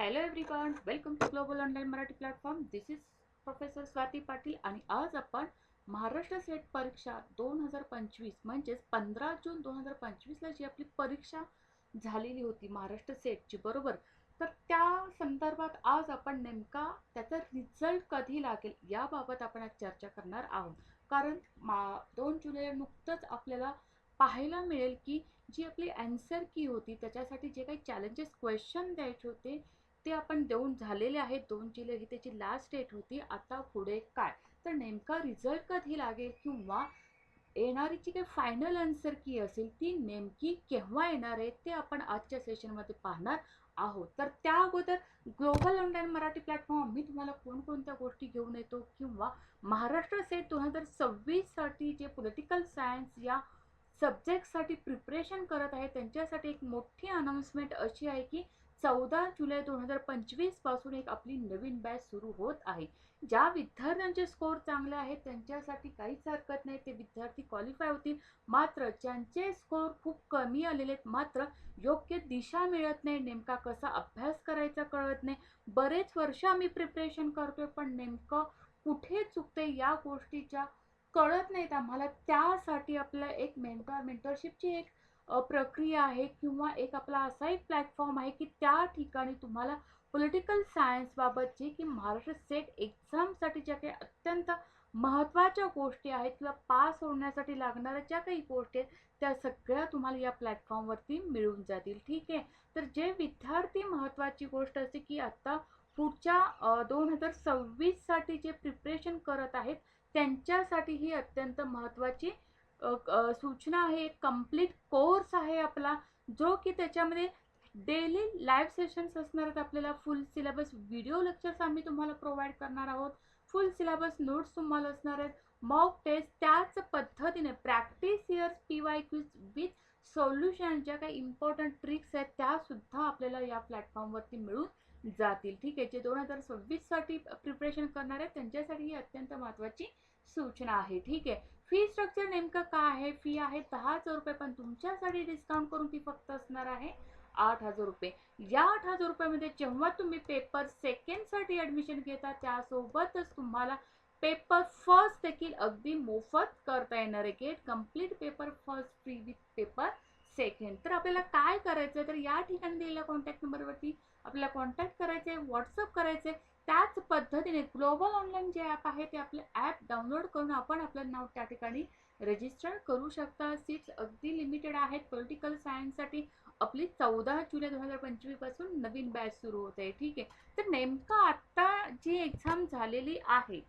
Hello everyone welcome to global online Marathi platform this is professor Swati Patil आणि आज आपण Maharashtra set परीक्षा दोन हजार पंचवीस म्हणजेच पंधरा जून दोन हजार पंचवीसला जी आपली परीक्षा झालेली होती महाराष्ट्र सेटची बरोबर? तर त्या संदर्भात आज आपण नेमका त्याचा रिझल्ट कधी लागेल याबाबत आपण आज चर्चा करणार आहोत. कारण मा दोन जुलै नुकतंच आपल्याला पाहायला मिळेल की जी आपली अँसर की होती त्याच्यासाठी जे काही चॅलेंजेस क्वेश्चन द्यायचे होते ते आपण देऊन झालेले आहेत दोन जिले ही त्याची लास्ट डेट होती आता पुढे काय? तर नेमका रिझल्ट कधी लागेल किंवा येणारी जी काही फायनल आन्सर की असेल ती नेमकी केव्हा येणार आहे ते आपण आजच्या सेशनमध्ये पाहणार आहोत. तर त्या अगोदर ग्लोबल ऑनलाईन मराठी प्लॅटफॉर्म मी तुम्हाला कोणकोणत्या गोष्टी घेऊन येतो किंवा महाराष्ट्र सेट दोन हजार सव्वीससाठी जे पॉलिटिकल सायन्स या सब्जेक्टसाठी प्रिपरेशन करत आहे त्यांच्यासाठी एक मोठी अनाऊन्समेंट अशी आहे की चौदा जुलै दोन हजार पंचवीसपासून एक आपली नवीन बॅच सुरू होत आहे. ज्या विद्यार्थ्यांचे स्कोर चांगले आहेत त्यांच्यासाठी काहीच हरकत नाही. ते विद्यार्थी क्वालिफाय होतील. मात्र ज्यांचे स्कोर खूप कमी आलेले आहेत मात्र योग्य दिशा मिळत नाही. नेमका कसा अभ्यास करायचा कळत नाही. बरेच वर्ष आम्ही प्रिपरेशन करतोय पण नेमकं कुठे चुकते या गोष्टीच्या कळत नाहीत आम्हाला. त्यासाठी आपलं एक मेंटॉर मेंटरशिपची एक प्रक्रिया आहे किंवा एक आपला असा एक प्लॅटफॉर्म आहे की त्या ठिकाणी तुम्हाला पॉलिटिकल सायन्सबाबतची की महाराष्ट्र सेट एक्झामसाठी ज्या काही अत्यंत महत्त्वाच्या गोष्टी आहेत किंवा पास होण्यासाठी लागणाऱ्या ज्या काही गोष्टी आहेत त्या सगळ्या तुम्हाला या प्लॅटफॉर्मवरती मिळून जातील. ठीक आहे? तर जे विद्यार्थी महत्त्वाची गोष्ट असते की आत्ता पुढच्या दोन हजार सव्वीससाठी जे प्रिपरेशन करत आहेत त्यांच्यासाठी ही अत्यंत महत्त्वाची सूचना आहे एक कंप्लीट कोर्स आहे आपला जो की त्याच्यामध्ये डेली लाईव्ह सेशन्स असणार आहेत आपल्याला. फुल सिलेबस व्हिडिओ लेक्चर्स आम्ही तुम्हाला प्रोव्हाइड करणार आहोत. फुल सिलेबस नोट्स तुम्हाला असणार आहेत. मॉक टेस्ट त्याच पद्धतीने practice years P Y quiz with solution ज्या काही इम्पॉर्टंट ट्रिक्स आहेत त्यासुद्धा आपल्याला या प्लॅटफॉर्मवरती मिळून जातील. ठीक आहे. जे दोन हजार सव्वीससाठी प्रिपरेशन करणार आहेत त्यांच्यासाठी ही अत्यंत महत्त्वाची सूचना आहे. ठीक आहे. फी स्ट्रक्चर नेमकं काय आहे? फी आहे दहा हजार रुपये पण तुमच्यासाठी डिस्काउंट करून ती फक्त असणार आहे आठ हजार रुपये. या आठ हजार रुपयामध्ये जेव्हा तुम्ही पेपर सेकंडसाठी ॲडमिशन घेता त्यासोबतच तुम्हाला पेपर फर्स्ट देखील अगदी मोफत करता येणार आहे. Get complete paper first free with paper second तर आपल्याला काय करायचं तर या ठिकाणी दिलेल्या कॉन्टॅक्ट नंबरवरती आपल्याला कॉन्टॅक्ट करायचे व्हॉट्सअप करायचे त्याच पद्धतीने ग्लोबल ऑनलाईन जे ॲप आहे ते आपलं ॲप डाउनलोड करून आपण आपलं नाव त्या ठिकाणी रजिस्टर करू शकता. सीट्स अगदी लिमिटेड आहेत. पॉलिटिकल सायन्ससाठी आपली चौदा जुलै दोन हजार पंचवीसपासून नवीन बॅच सुरू होते ठीक आहे? तर नेमकं आत्ता जी एक्झाम झालेली आहे.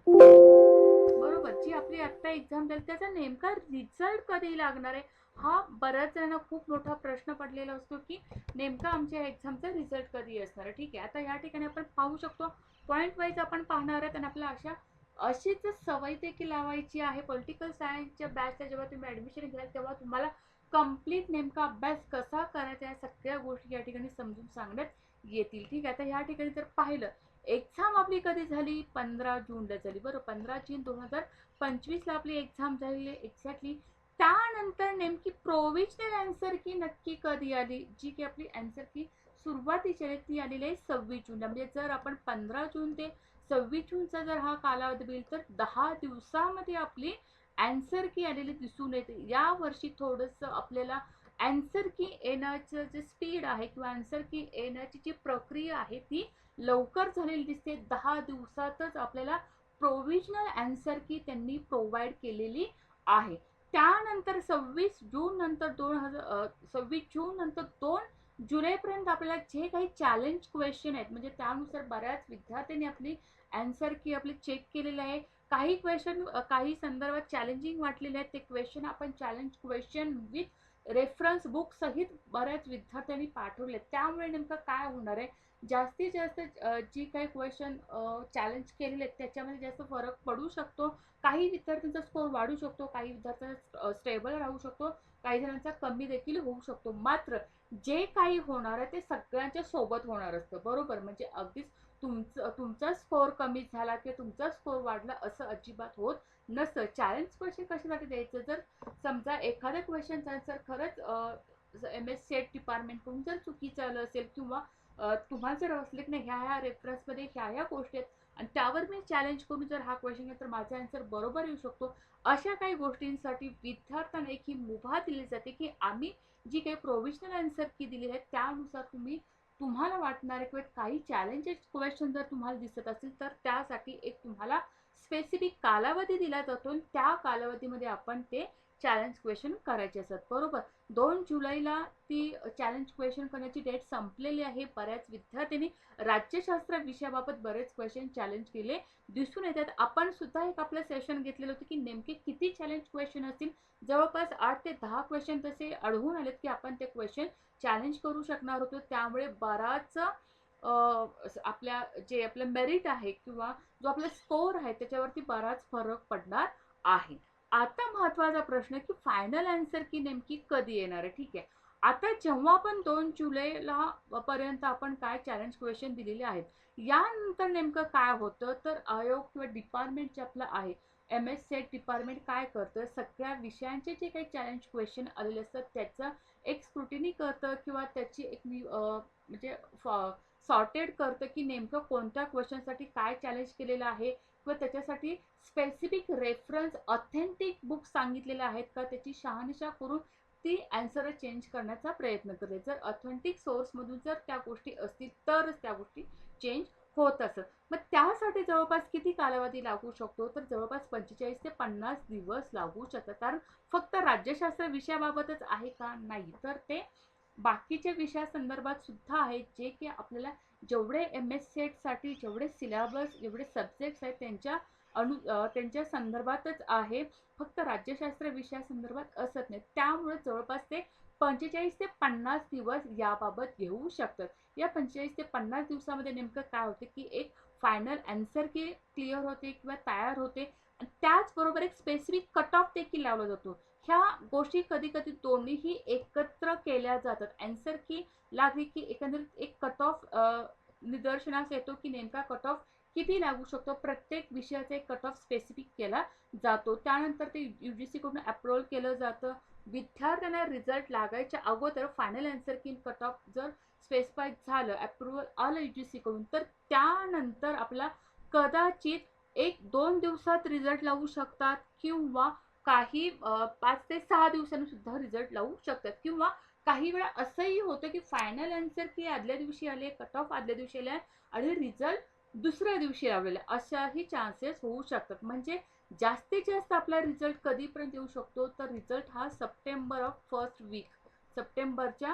बरोबर? जी आपली आत्ता एक्झाम झाली त्याचा नेमका रिझल्ट कधी लागणार आहे? हा बऱ्याच जणांना खूप मोठा प्रश्न पडलेला असतो की नेमका आमच्या एक्झामचा रिझल्ट कधी असणार आहे? ठीक आहे आता या ठिकाणी आपण पाहू शकतो. पॉईंट वाईज आपण पाहणार आहे आणि आपल्या अशा अशीच सवय देखील लावायची आहे. पॉलिटिकल सायन्सच्या बॅचला जेव्हा तुम्ही ॲडमिशन घ्याल तेव्हा तुम्हाला कंप्लीट नेमका अभ्यास कसा करायचा या सगळ्या गोष्टी या ठिकाणी समजून सांगण्यात येतील. ठीक आहे आता ह्या ठिकाणी जर पाहिलं एक्झाम आपली कधी झाली? पंधरा जूनला झाली. बरोबर पंधरा जून दोन हजार पंचवीसला आपली एक्झाम झालेली आहे एक्झॅक्टली त्यानंतर नेमकी प्रोव्हिजनल अँसर की नक्की कधी आली? जी की आपली अँसर की सुरुवातीची आहे ती आलेली आहे सव्वीस जूनला. म्हणजे जर आपण पंधरा जून ते सव्वीस जूनचा जर हा कालावधी बिल तर दहा दिवसामध्ये आपली अँसर की आलेली दिसून येते. या वर्षी थोडंसं आपल्याला अँसर की येण्याचं जे स्पीड आहे किंवा अँसर की येण्याची जी प्रक्रिया आहे ती लवकर झालेली दिसते. दहा दिवसातच आपल्याला प्रोव्हिजनल अँसर की त्यांनी प्रोव्हाइड केलेली आहे. त्यानंतर सव्वीस जून नंतर दोन हजार सव्वीस जून नंतर दोन जुलैपर्यंत आपल्याला जे काही चॅलेंज क्वेश्चन आहेत म्हणजे त्यानुसार बऱ्याच विद्यार्थ्यांनी आपली अँसर की आपली चेक केलेली आहे. काही क्वेश्चन काही संदर्भात चॅलेंजिंग वाटलेले आहेत. ते क्वेश्चन आपण challenge question with reference book सहित बऱ्याच विद्यार्थ्यांनी पाठवले त्यामुळे नेमकं काय होणार आहे? जास्तीत जास्त जी काही क्वेश्चन चॅलेंज केलेले आहेत त्याच्यामध्ये जास्त फरक पडू शकतो. काही विद्यार्थ्यांचा स्कोर वाढू शकतो काही विद्यार्थ्यांचा स्टेबल राहू शकतो काही जणांचा कमी देखील होऊ शकतो. मात्र जे काही होणार आहे ते सगळ्यांच्या सोबत होणार असतं. बरोबर? म्हणजे अगदीच तुमचं तुमचा स्कोर कमी झाला किंवा तुमचा स्कोर वाढला असं अजिबात होत नसतं. चॅलेंज क्वेश्चन कशासाठी द्यायचं? जर समजा एखाद्या क्वेश्चनचा आन्सर खरंच एम एस सेट डिपार्टमेंटकडून जर चुकीचं आलं असेल किंवा तुम्हाला जर असले की नाही ह्या ह्या रेफरन्समध्ये ह्या ह्या गोष्टी आहेत आणि त्यावर मी चॅलेंज करून जर हा क्वेश्चन घेतला तर माझा आन्सर बरोबर येऊ शकतो. अशा काही गोष्टींसाठी विद्यार्थ्यांना एक ही मुभा दिली जाते की आम्ही जी काही प्रोव्हिजनल आन्सर की दिलेली आहे त्यानुसार तुम्ही तुम्हाला वाटणारे किंवा काही चॅलेंजेस क्वेश्चन जर तुम्हाला दिसत असतील तर त्यासाठी एक तुम्हाला स्पेसिफिक कालावधी दिला जातो आणि त्या कालावधीमध्ये आपण ते चॅलेंज क्वेश्चन करायचे असतात. बरोबर? दोन जुलैला ती चॅलेंज क्वेश्चन करण्याची डेट संपलेली आहे. बऱ्याच विद्यार्थ्यांनी राज्यशास्त्र विषयाबाबत बरेच क्वेश्चन चॅलेंज केले. दिसून येतात. आपण सुद्धा एक आपलं सेशन घेतलेलं होतं की नेमके किती चॅलेंज क्वेश्चन असतील? जवळपास आठ ते दहा क्वेश्चन तसे आढळून आलेत की आपण ते क्वेश्चन चॅलेंज करू शकणार होतो. त्यामुळे बराच आपल्या जे आपलं मेरिट आहे किंवा जो आपला स्कोअर आहे त्याच्यावरती बराच फरक पडणार आहे. आता महत्त्वाचा प्रश्न की फायनल आन्सर की नेमकी कधी येणार आहे? ठीक आहे. आता जेव्हा आपण दोन जुलैला पर्यंत आपण काय चॅलेंज क्वेश्चन दिलेले आहेत यानंतर नेमकं काय होतं? तर आयोग किंवा डिपार्टमेंट जे आपलं आहे एम एस सेट डिपार्टमेंट काय करतं? सगळ्या विषयांचे जे काही चॅलेंज क्वेश्चन आलेले असतात त्याचं एक स्क्रुटिनी करतं किंवा त्याची एक मी म्हणजे सॉर्टेड करतं की नेमकं कोणत्या क्वेश्चनसाठी काय चॅलेंज केलेलं आहे? व त्याच्यासाठी स्पेसिफिक रेफरन्स ऑथेंटिक बुक सांगितलेले आहेत का त्याची शहानिशा करून ती ॲन्सर चेंज करण्याचा प्रयत्न करते जर ऑथेंटिक सोर्समधून जर त्या गोष्टी असतील तरच त्या गोष्टी चेंज होत असत. मग त्यासाठी जवळपास किती कालावधी लागू शकतो? तर जवळपास पंचेचाळीस ते पन्नास दिवस लागू शकतात. कारण फक्त राज्यशास्त्र विषयाबाबतच आहे का? नाही. तर ते बाकीच्या विषयासंदर्भात सुद्धा आहेत जे की आपल्याला जेवढे एम एस सेटसाठी जेवढे सिलेबस जेवढे सब्जेक्ट्स आहेत त्यांच्या अनु त्यांच्या संदर्भातच आहे. फक्त राज्यशास्त्र विषयासंदर्भात असत नाही. त्यामुळे जवळपास ते पंचेचाळीस ते पन्नास दिवस याबाबत घेऊ शकतात. या पंचेचाळीस ते पन्नास दिवसामध्ये नेमकं काय होते की एक फायनल अँसर की क्लिअर होते किंवा तयार होते. आणि त्याचबरोबर एक स्पेसिफिक कट ऑफ देखील लावला जातो. ह्या गोष्टी कधी कधी दोन्हीही एकत्र केल्या जातात. अँसर की लागली की एकंदरीत एक कट ऑफ निदर्शनास येतो की नेमका कट ऑफ किती लागू शकतो? प्रत्येक विषयाचा एक कट ऑफ स्पेसिफिक केला जातो. त्यानंतर ते यू जी सीकडून अप्रुव्हल केलं जातं. विद्यार्थ्यांना रिझल्ट लागायच्या अगोदर final answer key cut off जर स्पेसिफाईड झालं अप्रुव्हल आलं यू जी सीकडून तर त्यानंतर आपला कदाचित एक दोन दिवसात रिझल्ट लावू शकतात किंवा काही पाच ते सहा दिवसांनी सुद्धा रिझल्ट लावू शकतात. किंवा काही वेळा असंही होतं की फायनल आन्सर की आदल्या दिवशी आले कट ऑफ आदल्या दिवशी आले आणि रिझल्ट दुसऱ्या दिवशी लावलेला अशाही चान्सेस होऊ शकतात. म्हणजे जास्तीत जास्त आपला रिझल्ट कधीपर्यंत येऊ शकतो? तर रिझल्ट हा सप्टेंबर ऑफ फर्स्ट वीक सप्टेंबरच्या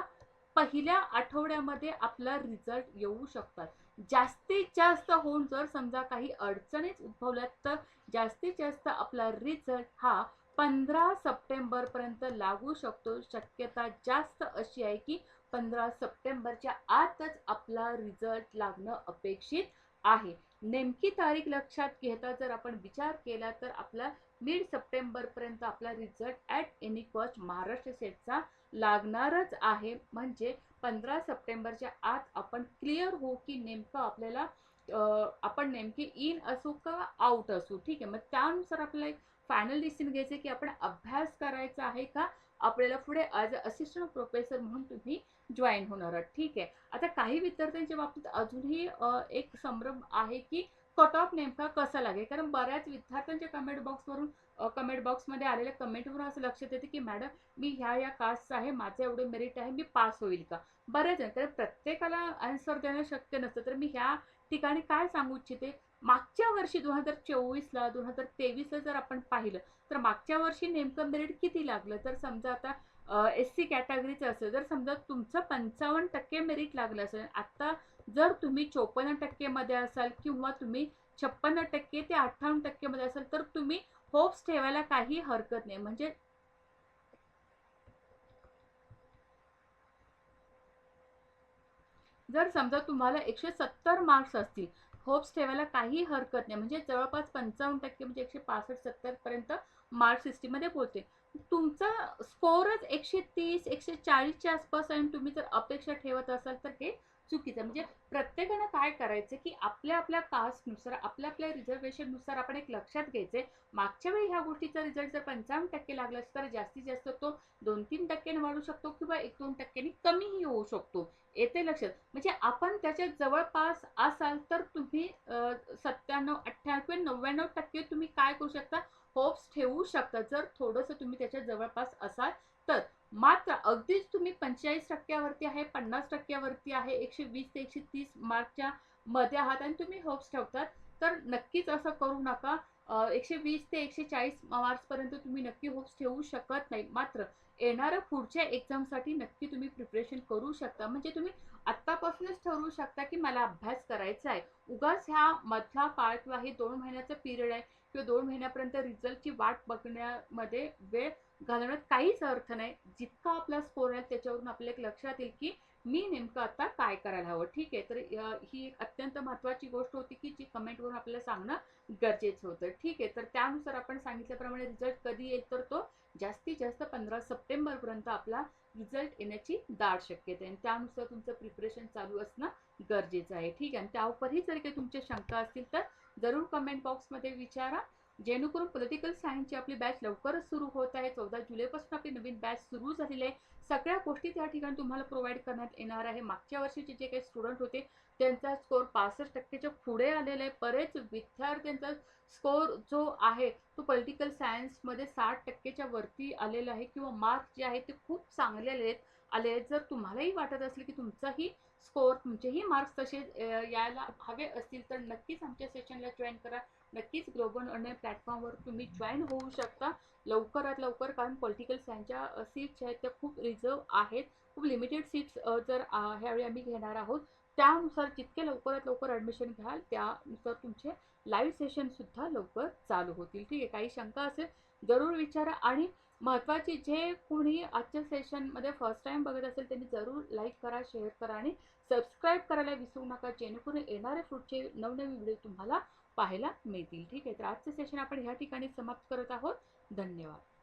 पहिल्या आठवड्यामध्ये आपला रिझल्ट येऊ शकतात. जास्तीत जास्त होऊन जर समजा काही अडचणीच उद्भवल्यात तर जास्तीत जास्त आपला रिझल्ट हा पंधरा सप्टेंबरपर्यंत लागू शकतो. शक्यता जास्त अशी आहे की पंधरा सप्टेंबरच्या आतच आपला रिझल्ट लागणं अपेक्षित आहे. नेमकी तारीख लक्षात घेता जर आपण विचार केला तर आपला मिड सप्टेंबरपर्यंत आपला result at any cost Maharashtra सेटचा लागणारच आहे. म्हणजे पंधरा सप्टेंबरच्या आत आपण क्लिअर होऊ की नेमकं आपल्याला आपण नेमकी इन असू का आउट असू. ठीक आहे मग त्यानुसार आपल्याला एक फायनल डिसिजन घ्यायचं की आपण अभ्यास करायचा आहे का? आपल्याला पुढे ॲज अ असिस्टंट प्रोफेसर म्हणून तुम्ही जॉईन होणार आहात. ठीक आहे. आता काही विद्यार्थ्यांच्या बाबतीत अजूनही एक संभ्रम आहे की कट ऑफ नेमका कसा लागेल? कारण बऱ्याच विद्यार्थ्यांच्या कमेंट बॉक्सवरून कमेंट बॉक्समध्ये आलेल्या कमेंटवरून असं लक्षात येते की मॅडम मी ह्या या कास्टचं आहे माझं एवढं मेरिट आहे मी पास होईल का? बऱ्याच जण कारण प्रत्येकाला आन्सर देणं शक्य नसतं. तर मी ह्या ठिकाणी काय सांगू इच्छिते? मागच्या वर्षी दोन हजार चोवीसला दोन हजार तेवीसला जर आपण पाहिलं तर मागच्या वर्षी नेमकं मेरिट किती लागलं? तर समजा आता एस सी कॅटेगरीचं असेल जर समजा तुमचं पंचावन्न टक्के मेरिट लागलं असेल. आत्ता जर तुम्ही चोपन्न टक्केमध्ये असाल किंवा तुम्ही छप्पन्न टक्के ते अठ्ठावन्न टक्केमध्ये असाल तर तुम्ही होप्स ठेवायला काही हरकत नाही. म्हणजे जर समजा तुम्हाला एकशे सत्तर मार्क्स असतील होप्स ठेवायला काही हरकत नाही. म्हणजे जवळपास पंचावन्न टक्के म्हणजे एकशे पासष्ट सत्तरपर्यंत मार्क सिस्टीममध्ये पोहोचते तुमचा स्कोअरच एकशे तीस एकशे चाळीसच्या आसपास आणि तुम्ही जर अपेक्षा ठेवत असाल तर हे चुकीचं म्हणजे प्रत्येकानं काय करायचं की आपल्या आपल्या कास्टनुसार आपल्या आपल्या रिझर्वेशननुसार आपण एक लक्षात घ्यायचे मागच्या वेळी ह्या गोष्टीचा रिझल्ट जर पंचावन्न टक्के लागला तर जास्तीत जास्त तो दोन तीन टक्क्याने वाढू शकतो किंवा एक दोन टक्क्यांनी कमीही होऊ शकतो. येते लक्षात. म्हणजे आपण त्याच्या जवळपास असाल तर तुम्ही सत्त्याण्णव अठ्ठ्याण्णव किंवा नव्याण्णव टक्के तुम्ही काय करू शकता? होप्स ठेवू शकता. जर थोडंसं तुम्ही त्याच्या जवळपास असाल तर मात्र अगदीच तुम्ही पंचेचाळीस टक्क्यावरती आहे पन्नास टक्क्यावरती आहे एकशे वीस ते एकशे तीस मार्कच्या मध्ये आहात आणि तुम्ही होप्स ठेवतात. तर नक्कीच असं करू नका. एकशे वीस ते एकशे चाळीस मार्क्सपर्यंत तुम्ही नक्की होप्स ठेवू शकत नाही. मात्र येणाऱ्या पुढच्या एक्झामसाठी नक्की तुम्ही प्रिपरेशन करू शकता. म्हणजे तुम्ही आत्तापासूनच ठरवू शकता की मला अभ्यास करायचा आहे. उगाच ह्या मधला काळ किंवा हे दोन महिन्याचा पिरियड आहे किंवा दोन महिन्यापर्यंत रिझल्टची वाट बघण्यामध्ये वेळ घालवण्यात काहीच अर्थ नाही. जितका आपला स्कोर आहे त्याच्यावरून आपल्या एक लक्षात येईल की मी नेमकं आता काय करायला हवं. ठीक आहे तर ही एक अत्यंत महत्त्वाची गोष्ट होती की जी कमेंटवरून आपल्याला सांगणं गरजेचं होतं. ठीक आहे तर त्यानुसार आपण सांगितल्याप्रमाणे रिझल्ट कधी येईल तर तो जास्तीत जास्त पंधरा सप्टेंबरपर्यंत आपला रिझल्ट येण्याची दाट शक्यता आहे. आणि त्यानुसार तुमचं प्रिपरेशन चालू असणं गरजेचं आहे. ठीक आहे. आणि त्यावरही जर काही तुमच्या शंका असतील तर जरूर कमेंट बॉक्समध्ये विचारा. जेणेकरून पॉलिटिकल सायन्सची आपली बॅच लवकरच सुरू होत आहे. चौदा जुलैपासून आपली नवीन बॅच सुरू झालेली आहे. सगळ्या गोष्टी त्या ठिकाणी तुम्हाला प्रोव्हाइड करण्यात येणार आहे. मागच्या वर्षीचे जे काही स्टुडंट होते त्यांचा स्कोर पासष्ट टक्केच्या पुढे आलेला आहे. बरेच विद्यार्थ्यांचा स्कोर जो आहे तो पॉलिटिकल सायन्समध्ये साठ टक्केच्या वरती आलेला आहे किंवा मार्क्स जे आहेत ते खूप चांगले आले आहेत. आले आहेत. जर तुम्हालाही वाटत असेल की तुमचाही स्कोर तुमचेही मार्क्स तसे यायला हवे असतील तर नक्कीच आमच्या सेशनला जॉईन करा. नक्कीच ग्लोबल ऑनलाईन प्लॅटफॉर्मवर तुम्ही जॉईन होऊ शकता. लवकरात लवकर कारण पॉलिटिकल सायन्सच्या सीट्स आहेत त्या खूप रिझर्व आहेत. खूप लिमिटेड सीट्स जर ह्यावेळी आम्ही घेणार आहोत. त्यानुसार जितके लवकरात लवकर ॲडमिशन घ्याल त्यानुसार तुमचे लाईव्ह सेशनसुद्धा लवकर चालू होतील. ठीक आहे काही शंका असेल जरूर विचारा. आणि महत्त्वाची जे कोणी आजच्या सेशनमध्ये फर्स्ट टाईम बघत असेल त्यांनी जरूर लाईक करा शेअर करा आणि सबस्क्राईब करायला विसरू नका. जेणेकरून येणारे पुढचे नवनवीन व्हिडिओ तुम्हाला पाहायला मिळतील. ठीक आहे. तर आजचे सेशन आपण ह्या ठिकाणी समाप्त करत आहोत. धन्यवाद.